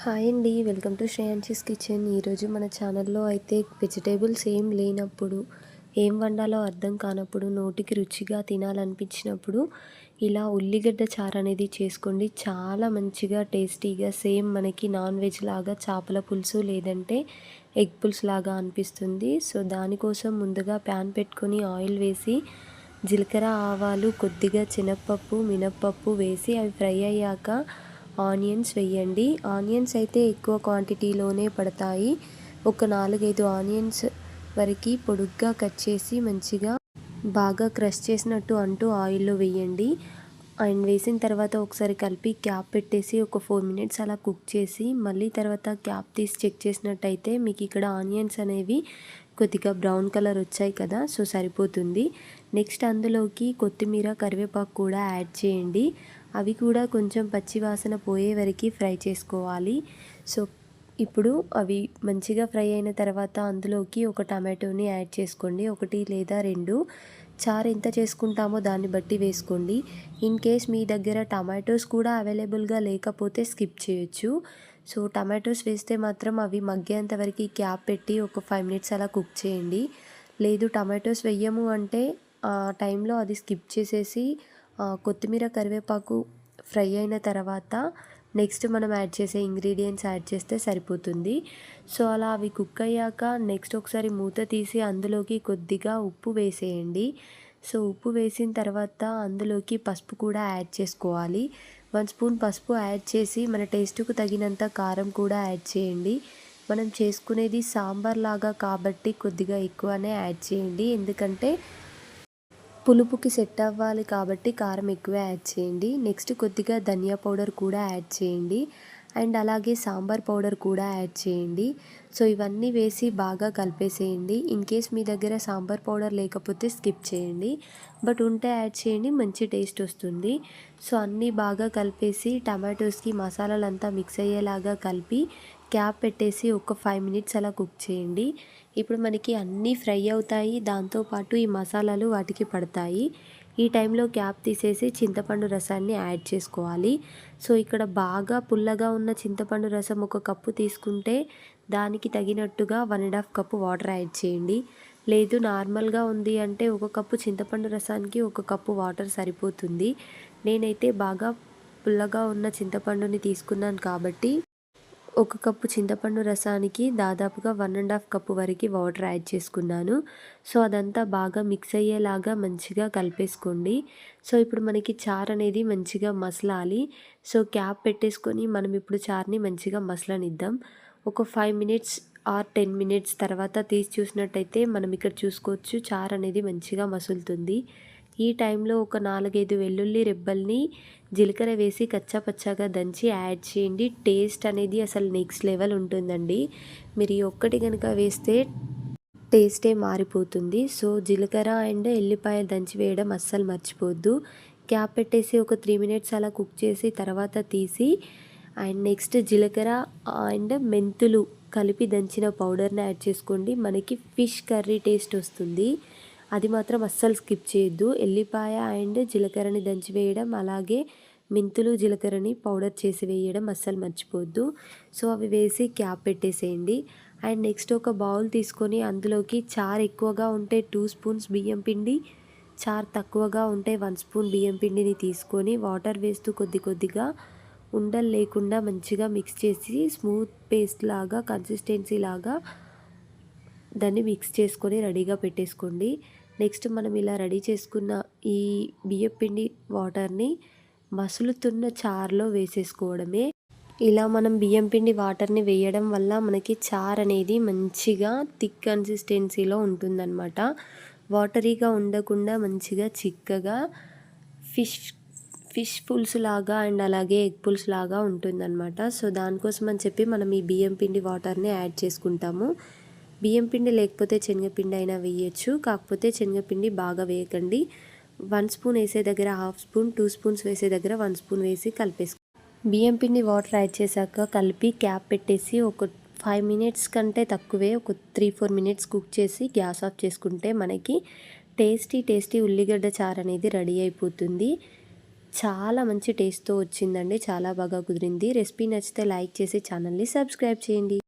Hi అండి. Welcome to Shreyanshi's kitchen. ఈరోజు మన ఛానల్లో అయితే వెజిటేబుల్స్ ఏం లేనప్పుడు ఏం వండాలో అర్థం కానప్పుడు నోటికి రుచిగా తినాలనిపించినప్పుడు ఇలా ఉల్లిగడ్డ చారు అనేది చేసుకోండి. చాలా మంచిగా టేస్టీగా సేమ్ మనకి నాన్ వెజ్ లాగా చేపల పులుసు లేదంటే ఎగ్ పులుసు లాగా అనిపిస్తుంది. సో దానికోసం ముందుగా ప్యాన్ పెట్టుకొని ఆయిల్ వేసి జీలకర్ర ఆవాలు కొద్దిగా శనగపప్పు మినప్పప్పు వేసి అవి ఫ్రై అయ్యాక ఆనియన్స్ వేయండి ఆనియన్స్ అయితే ఎక్కువ క్వాంటిటీలోనే పడతాయి. ఒక నాలుగైదు ఆనియన్స్ వరకు పొడుగ్గా కట్ చేసి మంచిగా బాగా క్రష్ చేసినట్టు అంటూ ఆయిల్లో వేయండి అండ్ వేసిన తర్వాత ఒకసారి కలిపి క్యాప్ పెట్టేసి ఒక ఫోర్ మినిట్స్ అలా కుక్ చేసి మళ్ళీ తర్వాత క్యాప్ తీసి చెక్ చేసినట్టయితే మీకు ఇక్కడ ఆనియన్స్ అనేవి కొద్దిగా బ్రౌన్ కలర్ వచ్చాయి కదా సో సరిపోతుంది. నెక్స్ట్ అందులోకి కొత్తిమీర కరివేపాకు కూడా యాడ్ చేయండి. అవి కూడా కొంచెం పచ్చివాసన పోయే వరకు ఫ్రై చేసుకోవాలి. సో ఇప్పుడు అవి మంచిగా ఫ్రై అయిన తర్వాత అందులోకి ఒక టమాటోని యాడ్ చేసుకోండి. ఒకటి లేదా రెండు. చారు ఎంత చేసుకుంటామో దాన్ని బట్టి వేసుకోండి. ఇన్ కేస్ మీ దగ్గర టమాటోస్ కూడా అవైలబుల్గా లేకపోతే స్కిప్ చేయొచ్చు. సో టమాటోస్ వేస్తే మాత్రం అవి మగ్గేంత వరకు క్యాప్ పెట్టి ఒక ఫైవ్ మినిట్స్ అలా కుక్ చేయండి. లేదు టమాటోస్ వెయ్యము అంటే ఆ టైంలో అది స్కిప్ చేసేసి కొత్తిమీర కరివేపాకు ఫ్రై అయిన తర్వాత నెక్స్ట్ మనం యాడ్ చేసే ఇంగ్రీడియంట్స్ యాడ్ చేస్తే సరిపోతుంది. సో అలా అవి కుక్ అయ్యాక నెక్స్ట్ ఒకసారి మూత తీసి అందులోకి కొద్దిగా ఉప్పు వేసేయండి. సో ఉప్పు వేసిన తర్వాత అందులోకి పసుపు కూడా యాడ్ చేసుకోవాలి. వన్ స్పూన్ పసుపు యాడ్ చేసి మన టేస్ట్కు తగినంత కారం కూడా యాడ్ చేయండి. మనం చేసుకునేది సాంబార్ లాగా కాబట్టి కొద్దిగా ఎక్కువనే యాడ్ చేయండి. ఎందుకంటే పులుపుకి సెట్ అవ్వాలి కాబట్టి కారం ఎక్కువ యాడ్ చేయండి. నెక్స్ట్ కొద్దిగా ధనియా పౌడర్ కూడా యాడ్ చేయండి. అండ్ అలాగే సాంబార్ పౌడర్ కూడా యాడ్ చేయండి. సో ఇవన్నీ వేసి బాగా కలిపేసేయండి. ఇన్ కేస్ మీ దగ్గర సాంబార్ పౌడర్ లేకపోతే స్కిప్ చేయండి. బట్ ఉంటే యాడ్ చేయండి మంచి టేస్ట్ వస్తుంది. సో అన్నీ బాగా కలిపేసి టమాటోస్కి మసాలాలంతా మిక్స్ అయ్యేలాగా కలిపి క్యాప్ పెట్టేసి ఒక ఫైవ్ మినిట్స్ అలా కుక్ చేయండి. ఇప్పుడు మనకి అన్నీ ఫ్రై అవుతాయి. దాంతోపాటు ఈ మసాలాలు వాటికి పడతాయి. ఈ టైంలో క్యాప్ తీసేసి చింతపండు రసాన్ని యాడ్ చేసుకోవాలి. సో ఇక్కడ బాగా పుల్లగా ఉన్న చింతపండు రసం ఒక కప్పు తీసుకుంటే దానికి తగినట్టుగా one and half cup water add చేయండి. లేదు నార్మల్గా ఉంది అంటే ఒక కప్పు చింతపండు రసానికి ఒక కప్పు వాటర్ సరిపోతుంది. నేనైతే బాగా పుల్లగా ఉన్న చింతపండుని తీసుకున్నాను కాబట్టి ఒక కప్పు చింతపండు రసానికి దాదాపుగా వన్ అండ్ హాఫ్ కప్పు వరకు వాటర్ యాడ్ చేసుకున్నాను. సో అదంతా బాగా మిక్స్ అయ్యేలాగా మంచిగా కలిపేసుకోండి. సో ఇప్పుడు మనకి చారు అనేది మంచిగా మసలాలి. సో క్యాప్ పెట్టేసుకొని మనం ఇప్పుడు చారుని మంచిగా మసలనిద్దాం. ఒక five minutes or ten minutes తర్వాత తీసి చూసినట్టయితే మనం ఇక్కడ చూసుకోవచ్చు చారు అనేది మంచిగా మసులుతుంది. ఈ టైంలో ఒక నాలుగైదు వెల్లుల్లి రెబ్బల్ని జీలకర్ర వేసి కచ్చాపచ్చాగా దంచి యాడ్ చేయండి. టేస్ట్ అనేది అసలు నెక్స్ట్ లెవెల్ ఉంటుందండి. మీరు ఈ ఒక్కటి కనుక వేస్తే టేస్టే మారిపోతుంది. సో జీలకర్ర అండ్ ఎల్లిపాయ దంచి వేయడం అస్సలు మర్చిపోద్దు. క్యాప్ పెట్టేసి ఒక త్రీ మినిట్స్ అలా కుక్ చేసి తర్వాత తీసి అండ్ నెక్స్ట్ జీలకర్ర అండ్ మెంతులు కలిపి దంచిన పౌడర్ని యాడ్ చేసుకోండి. మనకి ఫిష్ కర్రీ టేస్ట్ వస్తుంది. అది మాత్రం అస్సలు స్కిప్ చేయొద్దు. ఎల్లిపాయ అండ్ జీలకర్రని దంచి వేయడం అలాగే మెంతులు జీలకర్రని పౌడర్ చేసి వేయడం అస్సలు మర్చిపోవద్దు సో అవి వేసి క్యాప్ పెట్టేసేయండి. అండ్ నెక్స్ట్ ఒక బౌల్ తీసుకొని అందులోకి చారు ఎక్కువగా ఉంటే టూ స్పూన్స్ బియ్యం పిండి చారు తక్కువగా ఉంటే వన్ స్పూన్ బియ్యం పిండిని తీసుకొని వాటర్ వేస్తూ కొద్ది కొద్దిగా ఉండలు లేకుండా మంచిగా మిక్స్ చేసి స్మూత్ పేస్ట్ లాగా కన్సిస్టెన్సీ లాగా దాన్ని మిక్స్ చేసుకొని రెడీగా పెట్టేసుకోండి. నెక్స్ట్ మనం ఇలా రెడీ చేసుకున్న ఈ బియ్యపిండి వాటర్ని మసులుతున్న చారులో వేసేసుకోవడమే. ఇలా మనం బియ్యం పిండి వాటర్ని వేయడం వల్ల మనకి చార్ అనేది మంచిగా థిక్ కన్సిస్టెన్సీలో ఉంటుందన్నమాట. వాటరీగా ఉండకుండా మంచిగా చిక్కగా ఫిష్ ఫిష్ పులుసు లాగా అండ్ అలాగే ఎగ్ పులుసు లాగా ఉంటుందన్నమాట. సో దానికోసం అని చెప్పి మనం ఈ బియ్యం పిండి వాటర్ని యాడ్ చేసుకుంటాము. బియ్యం పిండి లేకపోతే శనగపిండి అయినా వేయచ్చు. కాకపోతే శనగపిండి బాగా వేయకండి. వన్ స్పూన్ వేసే దగ్గర హాఫ్ స్పూన్ టూ స్పూన్స్ వేసే దగ్గర వన్ స్పూన్ వేసి కలిపేసుకో. బియ్యం పిండి వాటర్ యాడ్ చేశాక కలిపి క్యాప్ పెట్టేసి ఒక ఫైవ్ మినిట్స్ కంటే తక్కువే ఒక త్రీ ఫోర్ మినిట్స్ కుక్ చేసి గ్యాస్ ఆఫ్ చేసుకుంటే మనకి టేస్టీ టేస్టీ ఉల్లిగడ్డ చారు అనేది రెడీ అయిపోతుంది. చాలా మంచి టేస్ట్తో వచ్చిందండి. చాలా బాగా కుదిరింది. రెసిపీ నచ్చితే లైక్ చేసి ఛానల్ని సబ్స్క్రైబ్ చేయండి.